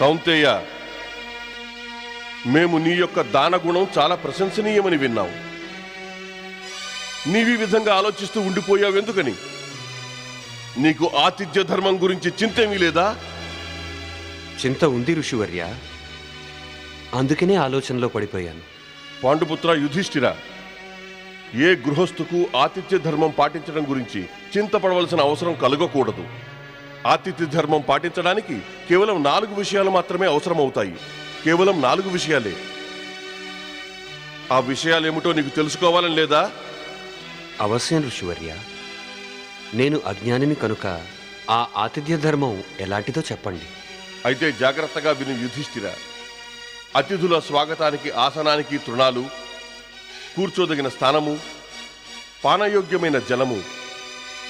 కౌంతేయ మేము నీ యొక్క దానగుణం చాలా ప్రశంసనీయమని విన్నాం. నీవి విధంగా ఆలోచిస్తూ ఉండిపోయావు ఎందుకని? నీకు ఆతిథ్య ధర్మం గురించి చింతేమీ లేదా? చింత ఉంది ఋషివర్య. అందుకనే ఆలోచనలో పడిపోయాను. పాండుపుత్ర యుధిష్ఠిర ఏ గృహస్థుకు ఆతిథ్య ధర్మం పాటించడం గురించి చింతపడవలసిన అవసరం కలగకూడదు. ఆతిథ్య ధర్మం పాటించడానికి కేవలం నాలుగు విషయాలు మాత్రమే అవసరమవుతాయి. కేవలం నాలుగు విషయాలే. ఆ విషయాలేమిటో నీకు తెలుసుకోవాలని లేదా? అవశ్యం ఋషివర్య. నేను అజ్ఞానిని కనుక ఆ ఆతిథ్య ధర్మం ఎలాంటిదో చెప్పండి. అయితే జాగ్రత్తగా విని యుధిష్ఠిర. అతిథుల స్వాగతానికి ఆసనానికి తృణాలు కూర్చోదగిన స్థానము పానయోగ్యమైన జలము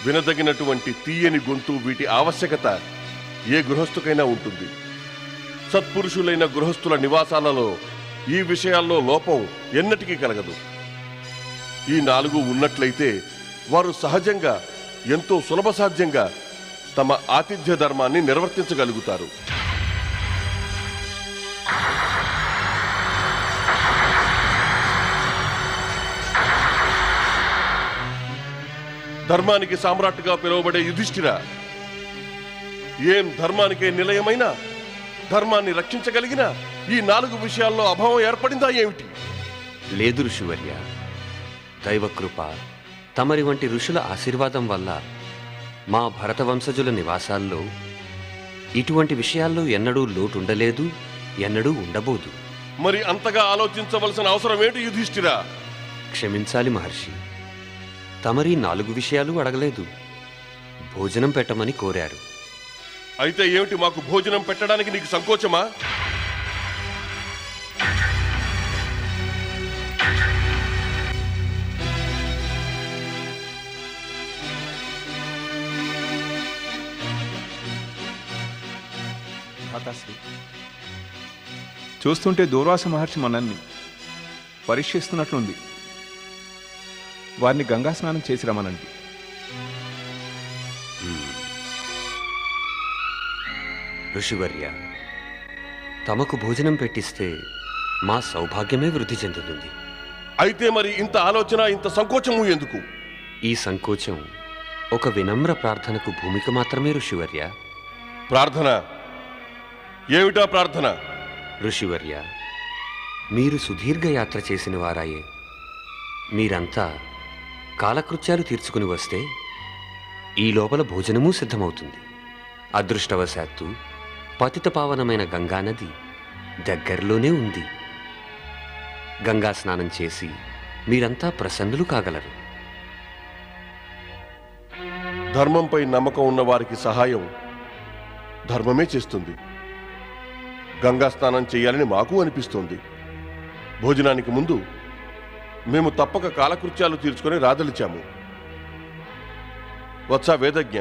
వినదగినటువంటి తీయని గొంతు వీటి ఆవశ్యకత ఏ గృహస్థుకైనా ఉంటుంది. సత్పురుషులైన గృహస్థుల నివాసాలలో ఈ విషయాల్లో లోపం ఎన్నటికీ కలగదు. ఈ నాలుగు ఉన్నట్లయితే వారు సహజంగా ఎంతో సులభ సాధ్యంగా తమ ఆతిథ్య ధర్మాన్ని నిర్వర్తించగలుగుతారు. ధర్మానికి సామ్రాట్టుగా పిలువబడే యుధిష్ఠిర ఏం ధర్మానికే నిలయమైన ధర్మాన్ని రక్షించగలిగిన ఈ నాలుగు విషయాల్లో అభావం ఏర్పడిందా ఏమిటి? లేదు ఋషివర్య. దైవకృప తమరి వంటి ఋషుల ఆశీర్వాదం వల్ల మా భరత వంశజుల నివాసాల్లో ఇటువంటి విషయాల్లో ఎన్నడూ లోటుండలేదు ఎన్నడూ ఉండబోదు. మరి అంతగా ఆలోచించవలసిన అవసరం ఏంటి యుధిష్ఠిరా? క్షమించాలి మహర్షి. తమరి నాలుగు విషయాలు అడగలేదు. భోజనం పెట్టమని కోరారు. అయితే ఏమిటి మాకు భోజనం పెట్టడానికి నీకు సంకోచమా? చూస్తుంటే దూర్వాస మహర్షి మనల్ని పరీక్షిస్తున్నట్లుంది. వారిని గంగా స్నానం చేసి రమ్మనండి. ఋషివర్య తమకు భోజనం పెట్టిస్తే మా సౌభాగ్యమే వృద్ధి చెందుతుంది. అయితే మరి ఇంత ఆలోచన ఇంత సంకోచము ఎందుకు? ఈ సంకోచం ఒక వినమ్ర ప్రార్థనకు భూమిక మాత్రమే ఋషివర్య. ప్రార్థన? ఏమిటా ప్రార్థన? ఋషివర్య మీరు సుదీర్ఘ యాత్ర చేసిన వారాయే. మీరంతా కాలకృత్యాలు తీర్చుకుని వస్తే ఈ లోపల భోజనమూ సిద్ధమవుతుంది. అదృష్టవశాత్తు పతితపావనమైన గంగానది దగ్గరలోనే ఉంది. గంగా స్నానం చేసి మీరంతా ప్రసన్నులు కాగలరు. ధర్మంపై నమ్మకం ఉన్న వారికి సహాయం ధర్మమే చేస్తుంది. గంగా స్నానం చేయాలని మాకు అనిపిస్తోంది. భోజనానికి ముందు మేము తప్పక కాలకృత్యాలు తీర్చుకొని రాదలిచాము. వత్స వేదజ్ఞ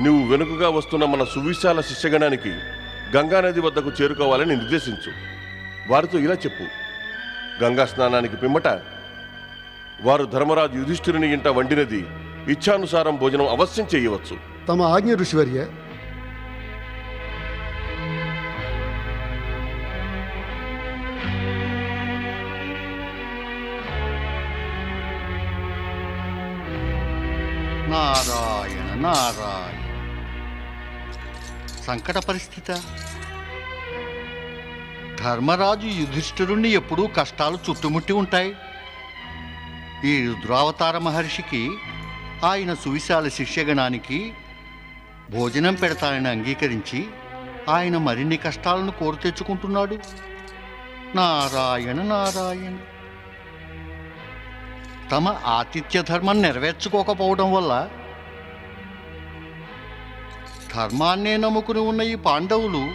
నువ్వు వెనుకగా వస్తున్న మన సువిశాల శిష్యగణానికి గంగానది వద్దకు చేరుకోవాలని నిర్దేశించు. వారితో ఇలా చెప్పు. గంగా స్నానానికి పిమ్మట వారు ధర్మరాజు యుధిష్ఠిరుని ఇంట వండినది ఇచ్ఛానుసారం భోజనం అవశ్యం చేయవచ్చు. తమ ఆజ్ఞ ఋషివర్య నారాయణ. సంకట పరిస్థిత. ధర్మరాజు యుధిష్ఠిరుణ్ణి ఎప్పుడూ కష్టాలు చుట్టుముట్టి ఉంటాయి. ఈ రుద్రావతార మహర్షికి ఆయన సువిశాల శిష్యగణానికి భోజనం పెడతానని అంగీకరించి ఆయన మరిన్ని కష్టాలను కోరు తెచ్చుకుంటున్నాడు. నారాయణ నారాయణ. తమ ఆతిథ్య ధర్మం నెరవేర్చుకోకపోవడం వల్ల ధర్మాన్నే నమ్ముకుని ఉన్న ఈ పాండవులు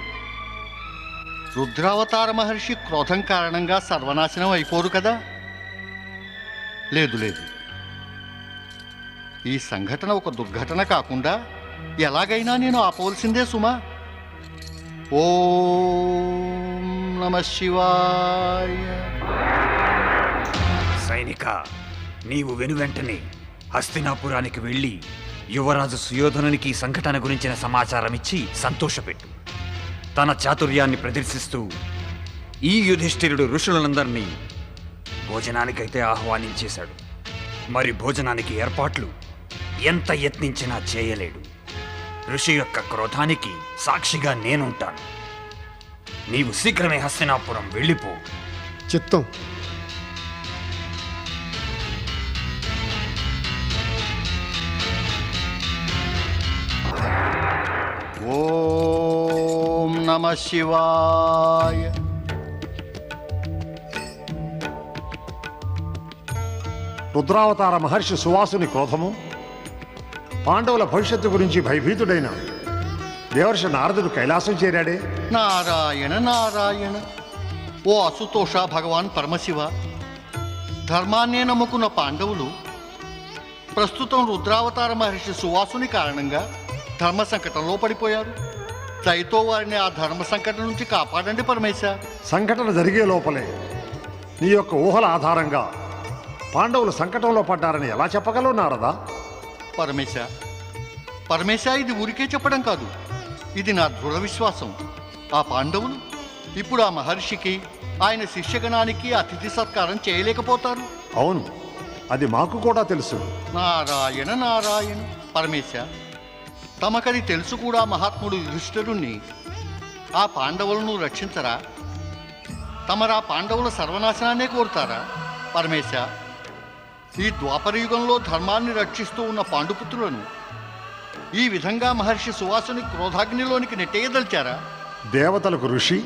రుద్రావతార మహర్షి క్రోధం కారణంగా సర్వనాశనం అయిపోరు కదా? లేదు లేదు. ఈ సంఘటన ఒక దుర్ఘటన కాకుండా ఎలాగైనా నేను ఆపవలసిందే సుమా. ఓం నమ శివాయ. సైనిక నీవు వెనువెంటనే హస్తినాపురానికి వెళ్ళి యువరాజు సుయోధనునికి ఈ సంఘటన గురించిన సమాచారం ఇచ్చి సంతోషపెట్టు. తన చాతుర్యాన్ని ప్రదర్శిస్తూ ఈ యుధిష్ఠిరుడు ఋషులందరినీ భోజనానికైతే ఆహ్వానించేశాడు. మరి భోజనానికి ఏర్పాట్లు ఎంత యత్నించినా చేయలేడు. ఋషి యొక్క క్రోధానికి సాక్షిగా నేనుంటాను. నీవు శీఘ్రమే హస్తినాపురం వెళ్ళిపో. చిత్తం. నమ శివాయ రుద్రావతార మహర్షి సువాసుని క్రోధము పాండవుల భవిష్యత్తు గురించి భయభీతుడైన దేవర్షి నారదుడు కైలాసం చేరాడే. నారాయణ నారాయణ. ఓ అసుతోష భగవాన్ పరమశివ ధర్మాన్నే నమ్ముకున్న పాండవులు ప్రస్తుతం రుద్రావతార మహర్షి సువాసుని కారణంగా ధర్మ సంకటంలో పడిపోయారు. దయతో వారిని ఆ ధర్మ సంకటం నుంచి కాపాడండి పరమేశ సంఘటన జరిగే లోపలే నీ యొక్క ఊహల ఆధారంగా పాండవులు సంకటంలో పడ్డారని ఎలా చెప్పగలవు నారదా? పరమేశ పరమేశ ఇది ఊరికే చెప్పడం కాదు. ఇది నా దృఢ విశ్వాసం. ఆ పాండవులు ఇప్పుడు ఆ మహర్షికి ఆయన శిష్యగణానికి అతిథి సత్కారం చేయలేకపోతారు. అవును అది మాకు కూడా తెలుసు. నారాయణ నారాయణ పరమేశ తమకది తెలుసు కూడా మహాత్ముడు యుధిష్ఠరుణ్ణి. ఆ పాండవులను రక్షించరా? తమరా పాండవుల సర్వనాశనాన్నే కోరుతారా? పరమేశ ఈ ద్వాపర యుగంలో ధర్మాన్ని రక్షిస్తూ ఉన్న పాండుపుత్రులను ఈ విధంగా మహర్షి సువాసుని క్రోధాగ్నిలోనికి నెట్టేయదలిచారా? దేవతలకు ఋషి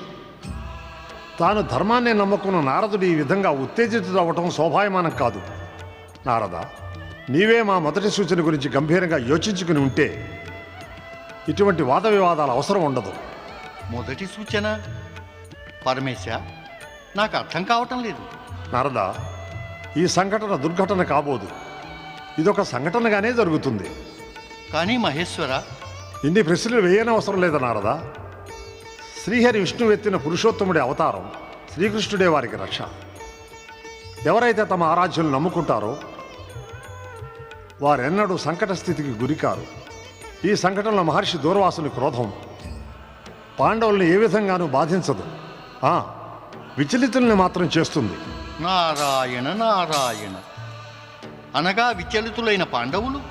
తాను ధర్మాన్ని నమ్ముకున్న నారదుడు ఈ విధంగా ఉత్తేజితుడవటం శోభాయమానం కాదు. నారద నీవే మా మొదటి సూచన గురించి గంభీరంగా యోచించుకుని ఉంటే ఇటువంటి వాద వివాదాలు అవసరం ఉండదు. మొదటి సూచన పరమేశ నాకు అర్థం కావటం లేదు. నారద ఈ సంఘటన దుర్ఘటన కాబోదు. ఇదొక సంఘటనగానే జరుగుతుంది. కానీ మహేశ్వర ఇన్ని ప్రశ్నలు వేయనవసరం లేదా నారదా. శ్రీహరి విష్ణువు ఎత్తిన పురుషోత్తముడి అవతారం శ్రీకృష్ణుడే వారికి రక్ష. ఎవరైతే తమ ఆరాధ్యులు నమ్ముకుంటారో వారెన్నడూ సంకట స్థితికి గురికారు. ఈ సంకటంలో మహర్షి దూర్వాసుని క్రోధం. పాండవుల్ని ఏ విధంగానూ బాధించదు. ఆ, విచలితుల్ని మాత్రం చేస్తుంది. నారాయణ నారాయణ. అనగా విచలితులైన పాండవులు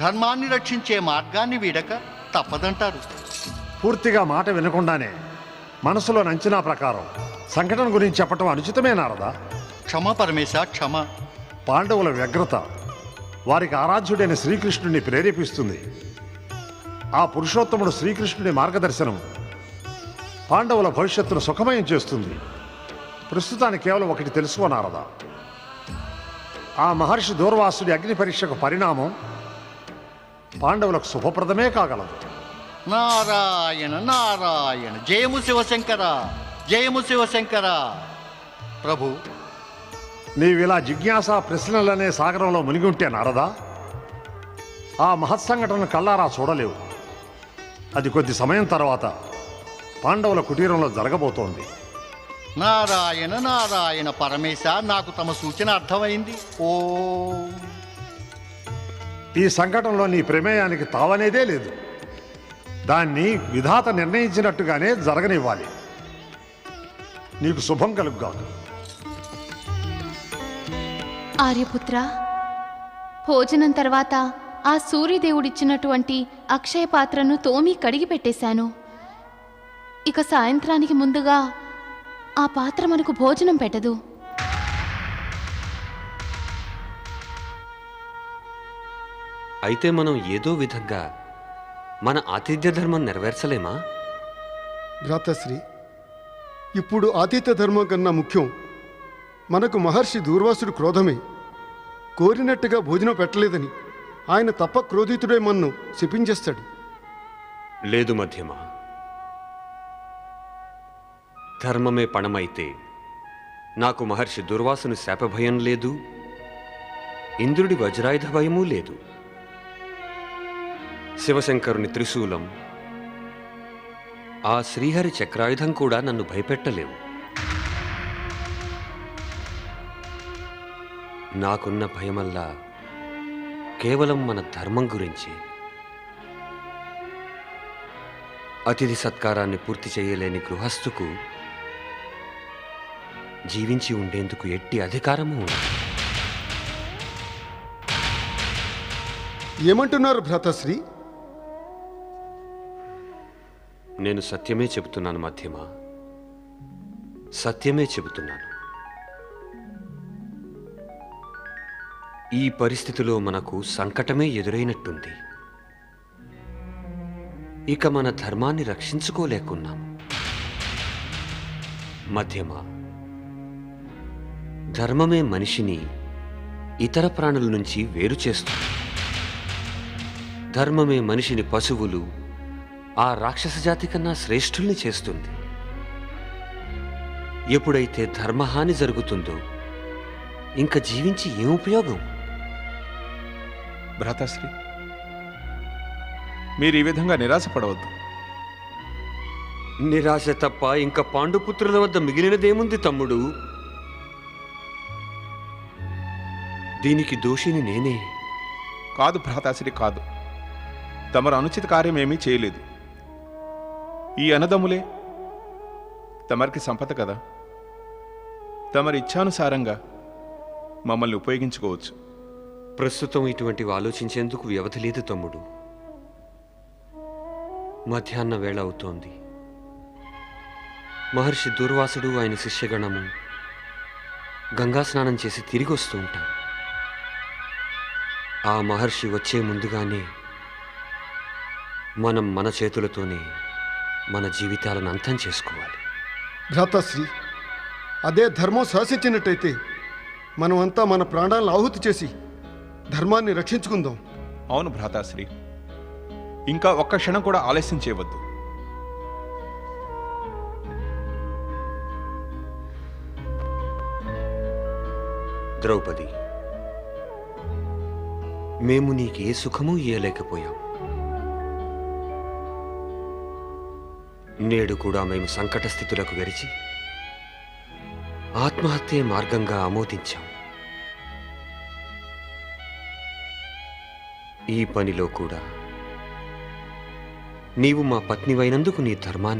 ధర్మాన్ని రక్షించే మార్గాన్ని వీడక తప్పదంటారు. పూర్తిగా మాట వినకుండానే మనసులో అంచనా ప్రకారం సంఘటన గురించి చెప్పటం అనుచితమే నారదా? క్షమ పరమేశ క్షమ. పాండవుల వ్యగ్రత వారికి ఆరాధ్యుడైన శ్రీకృష్ణుడిని ప్రేరేపిస్తుంది. ఆ పురుషోత్తముడు శ్రీకృష్ణుడి మార్గదర్శనం. పాండవుల భవిష్యత్తును సుఖమయం చేస్తుంది. ప్రస్తుతానికి కేవలం ఒకటి తెలుసుకోనారదా ఆ మహర్షి దూర్వాసుడి అగ్ని పరీక్షకు పరిణామం పాండవులకు శుభప్రదమే కాగలదు. నారాయణ నారాయణ జయము శివశంకర జయము శివశంకర. ప్రభు. నీవిలా జిజ్ఞాస ప్రశ్నలనే సాగరంలో మునిగి ఉంటే నారదా ఆ మహత్సంఘటన కల్లారా చూడలేవు. అది కొద్ది సమయం తర్వాత పాండవుల కుటీరంలో జరగబోతోంది. నారాయణ నారాయణ పరమేశ నాకు తమ సూచన అర్థమైంది. ఓ. ఈ సంఘటనలో నీ ప్రమేయానికి తావనేదే లేదు. దాన్ని విధాత నిర్ణయించినట్టుగానే జరగనివ్వాలి. నీకు శుభం కలుగుగా ఆర్యపుత్ర భోజనం తర్వాత ఆ సూర్యదేవుడిచ్చినటువంటి అక్షయ పాత్రను తోమి కడిగి పెట్టేశాను. ఇక సాయంత్రానికి ముందుగా ఆ పాత్ర మనకు భోజనం పెట్టదు. అయితే మనం ఏదో విధంగా మన ఆతిథ్య ధర్మం నెరవేర్చలేమా? భ్రాతశ్రీ ఇప్పుడు ఆతిథ్య ధర్మం కన్నా ముఖ్యం మనకు మహర్షి దూర్వాసుడు క్రోధమే. కోరినట్టుగా భోజనం పెట్టలేదని. ఆయన తప్ప క్రోధితుడే మన్ను శపించేస్తాడు. లేదు మధ్యమ? ధర్మమే పణమైతే నాకు మహర్షి దుర్వాసుని శాపభయం లేదు ఇంద్రుడి వజ్రాయుధ భయమూ లేదు. శివశంకరుని త్రిశూలం ఆ శ్రీహరి చక్రాయుధం కూడా నన్ను భయపెట్టలేవు. నాకున్న భయమల్లా కేవలం మన ధర్మం గురించి. అతిథి సత్కారాన్ని పూర్తి చేయలేని గృహస్థుకు జీవించి ఉండేందుకు ఎట్టి అధికారము ఉండదు. ఏమంటున్నారు భ్రాతశ్రీ? నేను సత్యమే చెబుతున్నాను మధ్యమ. సత్యమే చెబుతున్నాను. ఈ పరిస్థితిలో మనకు సంకటమే ఎదురైనట్టుంది. ఇక మన ధర్మాన్ని రక్షించుకోలేకున్నాము మధ్యమ. ధర్మమే మనిషిని ఇతర ప్రాణుల నుంచి వేరు చేస్తుంది. ధర్మమే మనిషిని పశువులు ఆ రాక్షస జాతి కన్నా శ్రేష్ఠుల్ని చేస్తుంది. ఎప్పుడైతే ధర్మహాని జరుగుతుందో ఇంకా జీవించి ఏం ఉపయోగం? భ్రాతాశ్రీ మీరు ఈ విధంగా నిరాశపడవద్దు. నిరాశ తప్ప ఇంకా పాండుపుత్రుల వద్ద మిగిలినదేముంది తమ్ముడు? దీనికి దోషిని నేనే. కాదు భ్రాతాశ్రీ కాదు. తమరు అనుచిత కార్యం ఏమీ చేయలేదు. ఈ అన్నదమ్ములే తమరికి సంపద కదా. తమరి ఇచ్ఛానుసారంగా మమ్మల్ని ఉపయోగించుకోవచ్చు. ప్రస్తుతం ఇటువంటివి ఆలోచించేందుకు వ్యవధి లేదు తమ్ముడు. మధ్యాహ్న వేళ అవుతోంది. మహర్షి దూర్వాసుడు ఆయన శిష్యగణము గంగా స్నానం చేసి తిరిగి వస్తూ ఉంటారు. ఆ మహర్షి వచ్చే ముందుగానే మనం మన చేతులతోనే మన జీవితాలను అంతం చేసుకోవాలి. భ్రాతశ్రీ అదే ధర్మం శాసించినట్టయితే మనమంతా మన ప్రాణాలను ఆహుతి చేసి ధర్మాన్ని రక్షించుకుందాం. అవును భ్రాతాశ్రీ. ఇంకా ఒక్క క్షణం కూడా ఆలస్యం చేయవద్దు. ద్రౌపది మేము నీకే సుఖము ఇయ్యలేకపోయాం. నేడు కూడా మేము సంకట స్థితులకు గరిచి ఆత్మహత్యే మార్గంగా ఆమోదించాం. ఈ పనిలో కూడా నీవు మా పత్నివైనందుకు నీ ధర్మాన్ని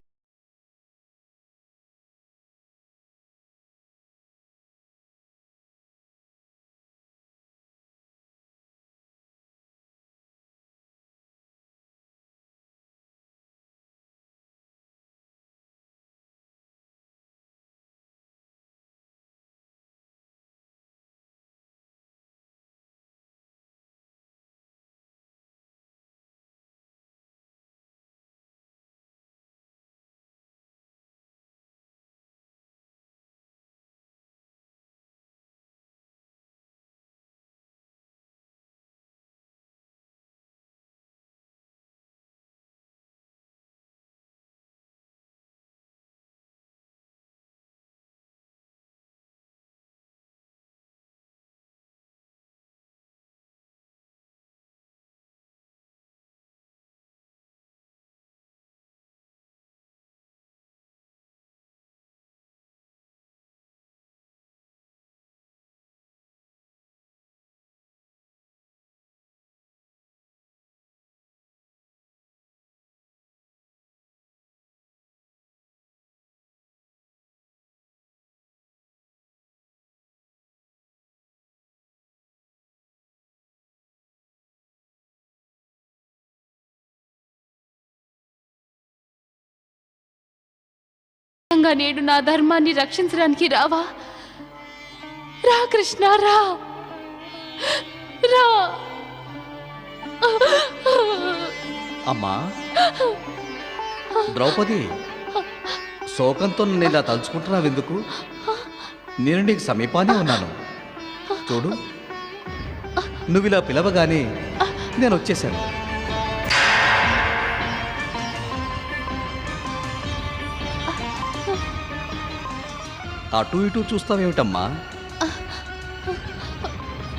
నిజంగా నేడు నా ధర్మాన్ని రక్షించడానికి రావా? రా కృష్ణ రా. రా. అమ్మా. ద్రౌపది శోకంతో నన్ను ఇలా తలుచుకుంటున్నావు ఎందుకు? నేను నీకు సమీపానే ఉన్నాను. చూడు నువ్వు ఇలా పిలవగానే నేను వచ్చేసాను అటు ఇటు చూస్తావేమిటమ్మా?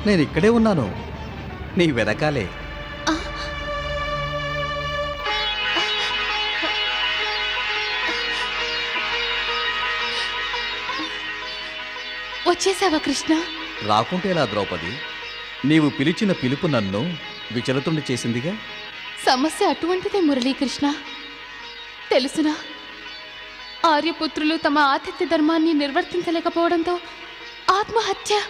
నేను ఇక్కడే ఉన్నాను. నీ వెనకాలే. వచ్చేసావా కృష్ణ? రాకుంటే ఎలా ద్రౌపది? నీవు పిలిచిన పిలుపు నన్ను విచలితుని చేసిందిగా? సమస్య అటువంటిదే మురళీకృష్ణ. తెలుసునా? ఆర్యపుత్రులు తమ ఆతిథ్య ధర్మాన్ని నిర్వర్తించలేకపోవడంతో ఆత్మహత్య.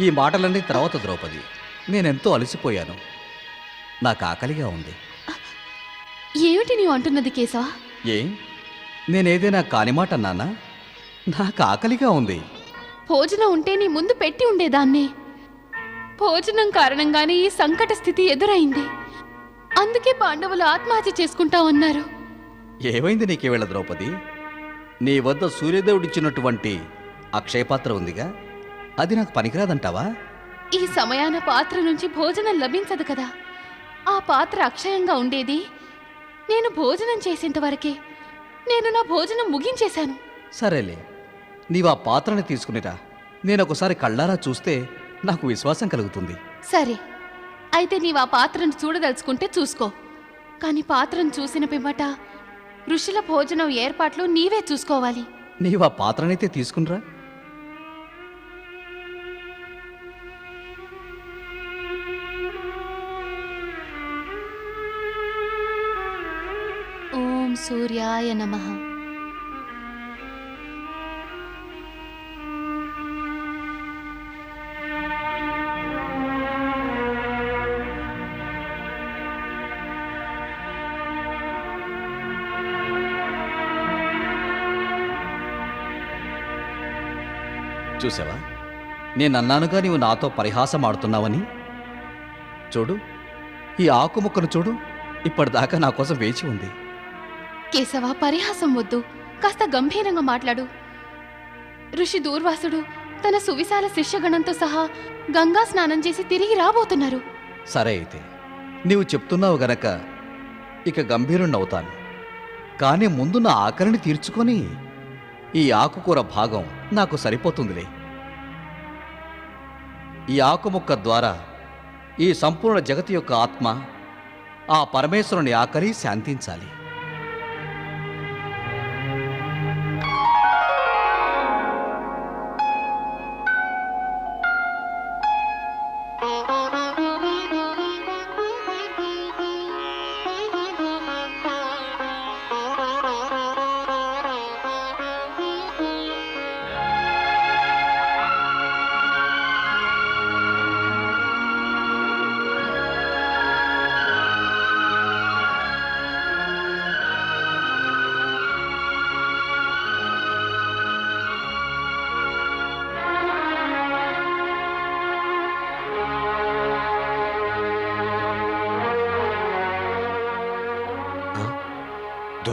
ఈ మాటలన్నీ తర్వాత ద్రౌపది. నేనెంతో అలసిపోయాను. నాకు ఆకలిగా ఉంది. ఏమిటి నీవు అంటున్నది కేశవ? ఏ? నేనేదైనా కాని మాట అన్నానా? నాకు ఆకలిగా ఉంది. భోజనం ఉంటే నీ ముందు పెట్టి ఉండేదాన్ని. భోజనం కారణంగానే ఈ సంకట స్థితి ఎదురైంది. అందుకే పాండవులు ఆత్మహత్య చేసుకుంటామన్నారు ఏమైంది నీకేవేళ ద్రౌపది? నీ వద్ద సూర్యదేవుడిచ్చినటువంటి అక్షయపాత్ర ఉందిగా? అది నాకు పనికిరాదంటావా? ఈ సమయాన పాత్ర నుంచి భోజనం లభించదు కదా. ఆ పాత్ర అక్షయంగా ఉండేది. నేను భోజనం చేసేంత వరకే నేను నా భోజనం ముగించేశాను. సరేలే. నీవు ఆ పాత్రని తీసుకునిరా. నేను ఒకసారి కళ్ళారా చూస్తే నాకు విశ్వాసం కలుగుతుంది. సరే. అయితే నీవు ఆ పాత్రను చూడదలుచుకుంటే చూసుకో. కానీ పాత్రను చూసిన పిమ్మట ఋషుల భోజనం ఏర్పాట్లు నీవే చూసుకోవాలి. నీవు ఆ పాత్రనైతే తీసుకునిరా ఓం సూర్యాయ నమః. చూసావా? నేను అన్నానుగా నీవు నాతో పరిహాసం ఆడుతున్నావని చూడు ఈ ఆకు ముక్కను చూడు ఇప్పటిదాకా నా కోసం వేచి ఉంది. కేశవ పరిహాసం వద్దు. కాస్త గంభీరంగా మాట్లాడు. ఋషి దూర్వాసుడు తన సువిశాల శిష్యగణంతో సహా గంగా స్నానం చేసి తిరిగి రాబోతున్నారు. సరే అయితే నీవు చెప్తున్నావు గనక ఇక గంభీరుణ్ణవుతాను. కానీ ముందు నా ఆకలిని తీర్చుకొని ఈ ఆకుకూర భాగం నాకు సరిపోతుందిలే. ఈ ఆకుముక్క ద్వారా ఈ సంపూర్ణ జగతి యొక్క ఆత్మ ఆ పరమేశ్వరుని ఆకలి శాంతించాలి.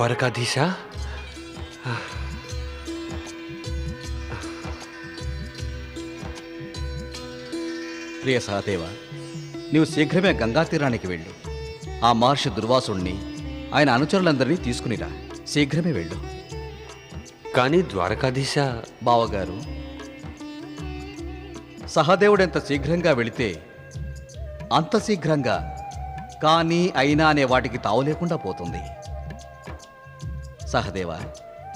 ద్వారకాధీశా ప్రియ సహదేవ నీవు శీఘ్రమే గంగా తీరానికి వెళ్ళు. ఆ మహర్షి దుర్వాసుణ్ణి ఆయన అనుచరులందరినీ తీసుకునిరా. శీఘ్రమే వెళ్ళు. కానీ ద్వారకాధీశా? బావగారు సహదేవుడెంత శీఘ్రంగా వెళితే అంత శీఘ్రంగా కానీ అయినా అనే వాటికి తావు లేకుండా పోతుంది. सहदेव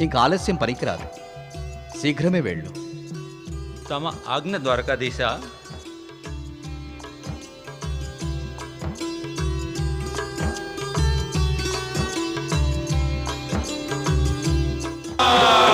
इंक आलस्य पैकीरा शीघ्रमे वे तम आज्ञ द्वारकाधीश Ah uh -huh.